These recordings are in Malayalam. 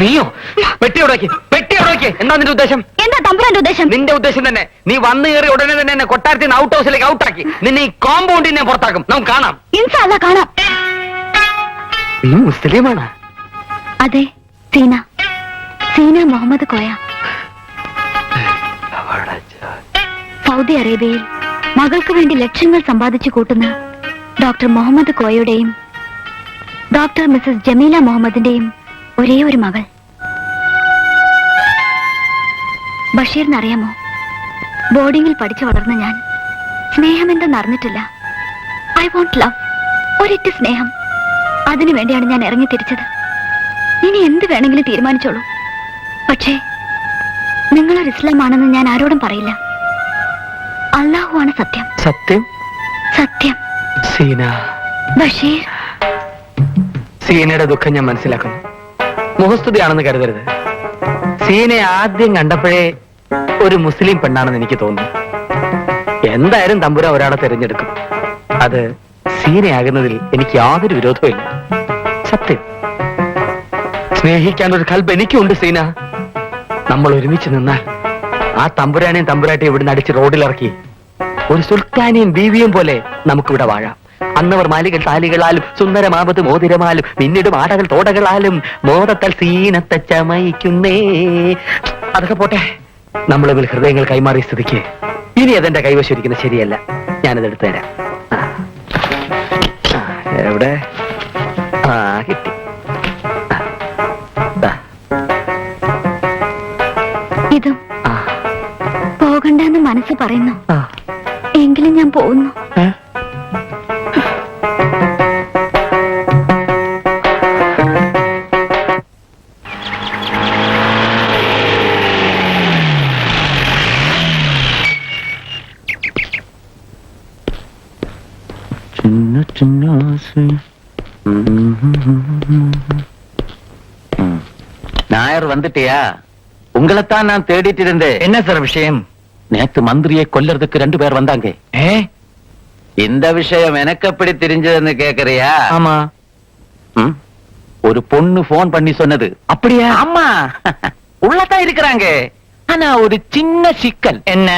നീയോ? പെട്ടി ഉടക്കി പെട്ടി ഉടക്കി എന്താ നിന്റെ ഉദ്ദേശം? എന്താ തമ്പുരാന്റെ ഉദ്ദേശം? നിന്റെ ഉദ്ദേശം തന്നെ. നീ വന്നു കയറി ഉടനെ തന്നെ എന്നെ കൊട്ടാരത്തിൽ നിന്ന് ഔട്ട് ഹൗസിലേക്ക് ഔട്ടാക്കി നിന്നെ ഈ കോമ്പൗണ്ടിൽ ഞാൻ പുറത്താക്കും. നമുക്ക് കാണാം. ഇൻഷാല്ല കാണാം. നീ മുസ്ലിമാണ്. അതെ സീന. സീന മുഹമ്മദ് കോയ. സൗദി അറേബ്യയിൽ മകൾക്ക് വേണ്ടി ലക്ഷങ്ങൾ സമ്പാദിച്ചു കൂട്ടുന്ന ഡോക്ടർ മുഹമ്മദ് കോയയുടെയും ഡോക്ടർ മിസസ് ജമീല മുഹമ്മദിന്റെയും ഒരേ ഒരു മകൾ. ബഷീറിനറിയാമോ? ബോർഡിങ്ങിൽ പഠിച്ചു വളർന്ന ഞാൻ. സ്നേഹമെന്തെന്ന് അറിഞ്ഞിട്ടില്ല ഐ വോണ്ട് ലവ്. ഒരിറ്റ് സ്നേഹം. അതിനു വേണ്ടിയാണ് ഞാൻ ഇറങ്ങി തിരിച്ചത്. ഇനി എന്ത് വേണമെങ്കിലും തീരുമാനിച്ചോളൂ. പക്ഷേ നിങ്ങളൊരു ഇസ്ലാമാണെന്ന് ഞാൻ ആരോടും പറയില്ല. അള്ളാഹു ആണ് സത്യം. സത്യം? സത്യം. സീന. ബഷീർ. സീനയുടെ ദുഃഖം ഞാൻ മനസ്സിലാക്കുന്നു. മുഖസ്തുതിയാണെന്ന് കരുതരുത്. സീനെ ആദ്യം കണ്ടപ്പോഴേ ഒരു മുസ്ലിം പെണ്ണാണെന്ന് എനിക്ക് തോന്നുന്നു എന്തായാലും തമ്പുര ഒരാളെ തിരഞ്ഞെടുക്കും. അത് സീനയാകുന്നതിൽ എനിക്ക് യാതൊരു വിരോധവും ഇല്ല. സത്യം. സ്നേഹിക്കാൻ ഒരു കൽബ് എനിക്കുണ്ട് സീന. നമ്മൾ ഒരുമിച്ച് നിന്നാൽ ആ തമ്പുരാനെയും തമ്പുരാട്ടെയും ഇവിടുന്ന് അടിച്ച് റോഡിലിറക്കി ഒരു സുൽത്താനെയും ബീവിയും പോലെ നമുക്കിവിടെ വാഴാം. അന്നവർ മാലികൾ താലികളാലും സുന്ദരമാപത് മോതിരമാലും പിന്നിടും ആടകൾ തോടകളാലും മോദത്തൽ സീനത്തെ ചമയിക്കുന്നേ. അതൊക്കെ പോട്ടെ നമ്മൾ തമ്മിൽ ഹൃദയങ്ങൾ കൈമാറിയ സ്ഥിതിക്ക് ഇനി അതെന്റെ കൈവശം ഇരിക്കുന്നത് ശരിയല്ല. ഞാനത് എടുത്തു തരാം. എവിടെ? ആ കിട്ടി. ഇതും. പോകണ്ടെന്ന് മനസ്സ് പറയുന്നു. എങ്കിലും ഞാൻ പോകുന്നു. ஆசை நாயர் வந்துட்டியா உங்களைத்தான் நான் தேடிட்டு இருந்தேன் என்ன சார் விஷயம் நேத்து மந்திரியை கொல்லறதுக்கு ரெண்டு பேர் வந்தாங்க ஏ இந்த விஷயம் எனக்கு எப்படி தெரிஞ்சதுன்னு கேக்குறியா ஆமா? ஒரு பொண்ணு போன் பண்ணி சொன்னது அப்படியா ஆமா உள்ளதான் இருக்கிறாங்க ஆனா ஒரு சின்ன சிக்கல் என்ன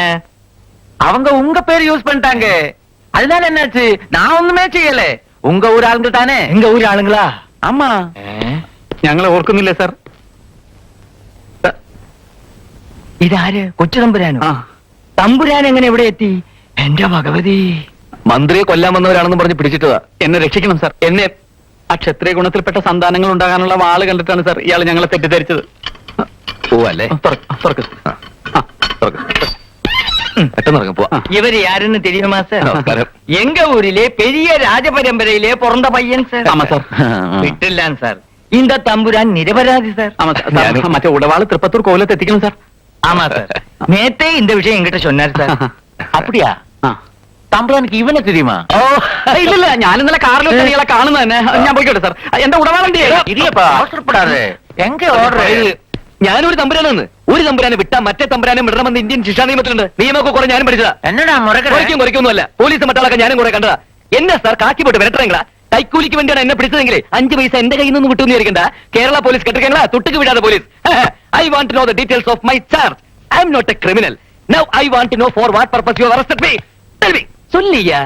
அவங்க உங்க பேர் யூஸ் பண்ணிட்டாங்க அதனால என்னாச்சு நான் ஒண்ணுமே செய்யல உங்க ஊர் ஆளுங்க தானே எங்க ஊர் ஆளுங்களா ஆமா ഞങ്ങളെ ഓർക്കുന്നില്ല സാർ ഇതാര് കൊച്ചു തമ്പുരാനോ തമ്പുരാൻ എങ്ങനെ എവിടെ എത്തി എന്റെ ഭഗവതി മന്ത്രിയെ കൊല്ലാൻ വന്നവരാണെന്ന് പറഞ്ഞ് പിടിച്ചിട്ടതാ എന്നെ രക്ഷിക്കണം സാർ എന്നെ ആ ക്ഷത്രിയ ഗുണത്തിൽപ്പെട്ട സന്താനങ്ങൾ ഉണ്ടാകാനുള്ള വാള് കണ്ടിട്ടാണ് സാർ ഇയാൾ ഞങ്ങളെ തെറ്റിദ്ധരിച്ചത് പോവല്ലേ തുറക്ക്, തുറക്ക്. ആ, തുറക്ക്. പെട്ടെന്ന് ഇറങ്ങി പോവാ இவர் யாருன்னு தெரியுமா சார் நமஸ்காரம். எங்க ஊரிலே பெரிய ராஜபரம்பரையிலே பிறந்த பையன் சார் ஆமா சார் விட்டுலாம் சார் இந்த தம்புரான் நிரபராதி சார் ആമാ സാർ. സാർ, ഞാനും- മറ്റേ ഉടവാള് തൃപ്പത്തൂർ കോവിലത്ത് എത്തിക്കണം സാർ ஆமா சார் நேத்தே இந்த விஷயம் என்கிட்ட சொன்னார் சார் அப்படியா ആ. തമ്പ്രാനിക്ക് ഇവനെ தெரியுமா ഓ ഇല്ലില്ല ഞാൻ ഇന്നലെ കാറിൽ വെച്ച് ഇയാളെ കാണുന്നത് തന്നെ ഞാൻ പോയിക്കോട്ടെ സാർ എന്റെ ഉടവാളുണ്ട് ഇരിയപ്പാ അവസരപ്പെടാതെ എങ്ക ഓർഡർ ഞാനൊരു തമ്പുരാനാണ് ഒരു തമ്പുരാനെ വിട്ടാ മറ്റേ തമ്പുരാനെ വിടണമെന്ന് ഇന്ത്യൻ ശിക്ഷാ നിയമത്തിലുണ്ട് നിയമമൊക്കെ കുറെ ഞാനും പഠിച്ചതാ എന്നടാ മുറകട കുറയ്ക്കും കുറയ്ക്കൊന്നുമല്ല പോലീസ് മറ്റാളൊക്കെ ഞാനും കുറെ കണ്ടതാ എന്നെ സാർ കാക്കി പോട്ട് വരട്ടെങ്കിലാ കൈക്കൂലിക്ക് വേണ്ടിയാണ് എന്നെ പിടിച്ചതെങ്കിൽ അഞ്ച് പൈസ എന്റെ കയ്യിൽ നിന്ന് വിട്ടു വിചാരിക്കണ്ട കേരള പോലീസ് കെട്ടിക്കങ്ങളാ തൊട്ടുക്ക് വിടാതെ police I want know the details of my charge I am not a criminal now I want know for what purpose you arrested me tell me சொல்லியா